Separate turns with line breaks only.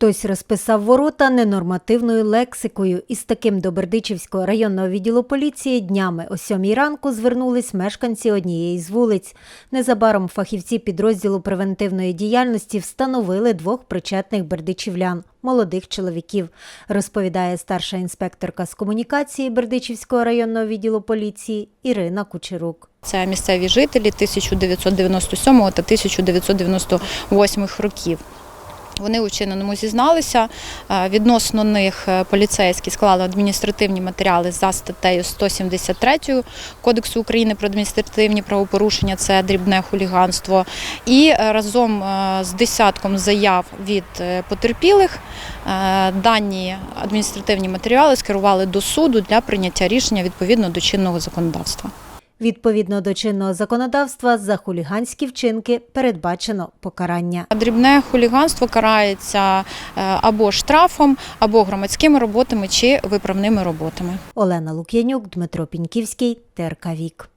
Хтось розписав ворота ненормативною лексикою. Із таким до Бердичівського районного відділу поліції днями о сьомій ранку звернулись мешканці однієї з вулиць. Незабаром фахівці підрозділу превентивної діяльності встановили двох причетних бердичівлян – молодих чоловіків, розповідає старша інспекторка з комунікації Бердичівського районного відділу поліції Ірина Кучерук.
Це місцеві жителі 1997 та 1998 років. Вони у вчиненому зізналися. Е, Відносно них е, поліцейські склали адміністративні матеріали за статтею 173 Кодексу України про адміністративні правопорушення, це дрібне хуліганство. І е, разом з десятком заяв від потерпілих дані адміністративні матеріали скерували до суду для прийняття рішення відповідно до чинного законодавства.
Відповідно до чинного законодавства, за хуліганські вчинки передбачено покарання.
Дрібне хуліганство карається е, або штрафом, або громадськими роботами чи виправними роботами.
Олена Лук'янюк, Дмитро Піньківський, ТРК Вік.